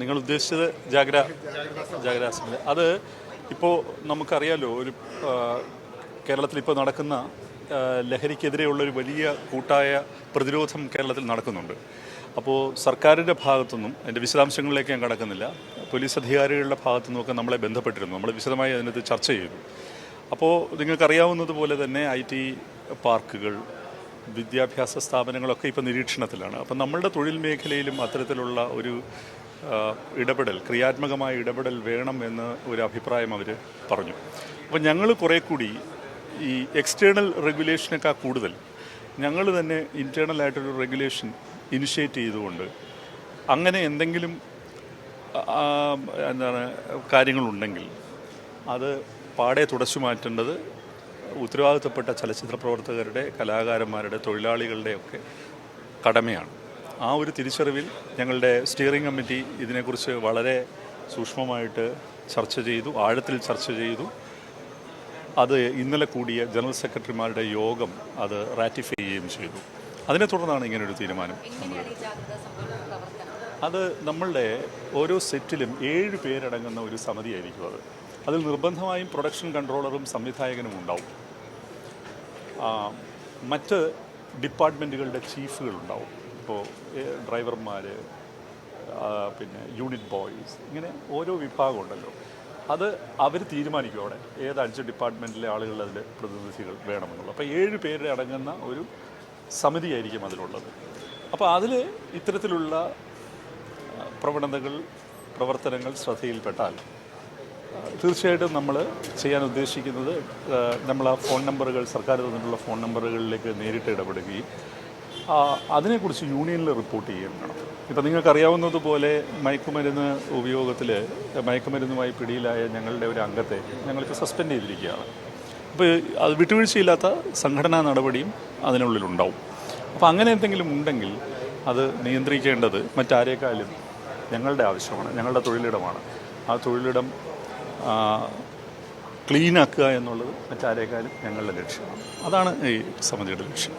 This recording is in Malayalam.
നിങ്ങൾ ഉദ്ദേശിച്ചത് ജാഗ്ര ജാഗ്ര അസംബ്ലി. അത് ഇപ്പോൾ നമുക്കറിയാലോ ഒരു കേരളത്തിൽ ഇപ്പോൾ നടക്കുന്ന ലഹരിക്കെതിരെയുള്ള ഒരു വലിയ കൂട്ടായ പ്രതിരോധം കേരളത്തിൽ നടക്കുന്നുണ്ട്. അപ്പോൾ സർക്കാരിന്റെ ഭാഗത്തുനിന്നും അതിന്റെ വിശദാംശങ്ങളിലേക്ക് ഞാൻ കടക്കുന്നില്ല പോലീസ് അധികാരികളുടെ ഭാഗത്തുനിന്നും ഒക്കെ നമ്മളെ ബന്ധപ്പെട്ടിരുന്നു. നമ്മൾ വിശദമായി അതിനകത്ത് ചർച്ച ചെയ്തു. അപ്പോൾ നിങ്ങൾക്കറിയാവുന്നതുപോലെ തന്നെ ഐ ടി പാർക്കുകൾ വിദ്യാഭ്യാസ സ്ഥാപനങ്ങളൊക്കെ ഇപ്പോൾ നിരീക്ഷണത്തിലാണ്. അപ്പം നമ്മളുടെ തൊഴിൽ മേഖലയിലും അത്തരത്തിലുള്ള ഒരു ഇടപെടൽ ക്രിയാത്മകമായ ഇടപെടൽ വേണം എന്ന് ഒരു അഭിപ്രായം അവർ പറഞ്ഞു. അപ്പോൾ ഞങ്ങൾ കുറേ കൂടി ഈ എക്സ്റ്റേണൽ റെഗുലേഷനേക്കാൾ കൂടുതൽ ഞങ്ങൾ തന്നെ ഇന്റേർണലായിട്ടൊരു റെഗുലേഷൻ ഇനിഷ്യേറ്റ് ചെയ്തുകൊണ്ട് അങ്ങനെ എന്തെങ്കിലും എന്താണ് കാര്യങ്ങളുണ്ടെങ്കിൽ അത് പാടെ തുടച്ചു മാറ്റേണ്ടത് ഉത്തരവാദിത്തപ്പെട്ട ചലച്ചിത്ര പ്രവർത്തകരുടെ കലാകാരന്മാരുടെ തൊഴിലാളികളുടെയൊക്കെ കടമയാണ്. ആ ഒരു തിരിച്ചറിവിൽ ഞങ്ങളുടെ സ്റ്റിയറിംഗ് കമ്മിറ്റി ഇതിനെക്കുറിച്ച് വളരെ സൂക്ഷ്മമായിട്ട് ചർച്ച ചെയ്തു ആഴത്തിൽ ചർച്ച ചെയ്തു. അത് ഇന്നലെ കൂടിയ ജനറൽ സെക്രട്ടറിമാരുടെ യോഗം അത് റാറ്റിഫൈ ചെയ്യുകയും ചെയ്തു. അതിനെ തുടർന്നാണ് ഇങ്ങനൊരു തീരുമാനം നമ്മൾ അത് നമ്മളുടെ ഓരോ സെറ്റിലും ഏഴ് പേരടങ്ങുന്ന ഒരു സമിതിയായിരിക്കും അത്. അതിൽ നിർബന്ധമായും പ്രൊഡക്ഷൻ കൺട്രോളറും സംവിധായകനും ഉണ്ടാവും. മറ്റ് ഡിപ്പാർട്ട്മെന്റുകളുടെ ചീഫുകളുണ്ടാവും ഇപ്പോൾ ഡ്രൈവർമാർ പിന്നെ യൂണിറ്റ് ബോയ്സ് ഇങ്ങനെ ഓരോ വിഭാഗം ഉണ്ടല്ലോ. അത് അവർ തീരുമാനിക്കും അവിടെ ഏത് അഞ്ച് ഡിപ്പാർട്ട്മെന്റിലെ ആളുകൾ അതിൽ പ്രതിനിധികൾ വേണമെന്നുള്ളത്. അപ്പോൾ ഏഴ് പേര് അടങ്ങുന്ന ഒരു സമിതിയായിരിക്കും അതിലുള്ളത്. അപ്പോൾ അതിൽ ഇത്തരത്തിലുള്ള പ്രവണതകൾ പ്രവർത്തനങ്ങൾ ശ്രദ്ധയിൽപ്പെട്ടാൽ തീർച്ചയായിട്ടും നമ്മൾ ചെയ്യാൻ ഉദ്ദേശിക്കുന്നത് നമ്മൾ ആ ഫോൺ നമ്പറുകൾ സർക്കാർ തന്നിട്ടുള്ള ഫോൺ നമ്പറുകളിലേക്ക് നേരിട്ട് ഇടപെടുകയും അതിനെക്കുറിച്ച് യൂണിയനിൽ റിപ്പോർട്ട് ചെയ്യണം ഇപ്പം നിങ്ങൾക്കറിയാവുന്നതുപോലെ മയക്കുമരുന്ന് ഉപയോഗത്തിൽ മയക്കുമരുന്നുമായി പിടിയിലായ ഞങ്ങളുടെ ഒരു അംഗത്തെ ഞങ്ങൾക്ക് സസ്പെൻഡ് ചെയ്തിരിക്കുകയാണ്. അപ്പോൾ അത് വിട്ടുവീഴ്ചയില്ലാത്ത സംഘടനാ നടപടിയും അതിനുള്ളിലുണ്ടാവും. അപ്പോൾ അങ്ങനെ എന്തെങ്കിലും ഉണ്ടെങ്കിൽ അത് നിയന്ത്രിക്കേണ്ടത് മറ്റാരേക്കാളും ഞങ്ങളുടെ ആവശ്യമാണ് ഞങ്ങളുടെ തൊഴിലിടമാണ്. ആ തൊഴിലിടം ക്ലീനാക്കുക എന്നുള്ളത് മറ്റാരേക്കാളും ഞങ്ങളുടെ ലക്ഷ്യമാണ്. അതാണ് ഈ സമിതിയുടെ ലക്ഷ്യം.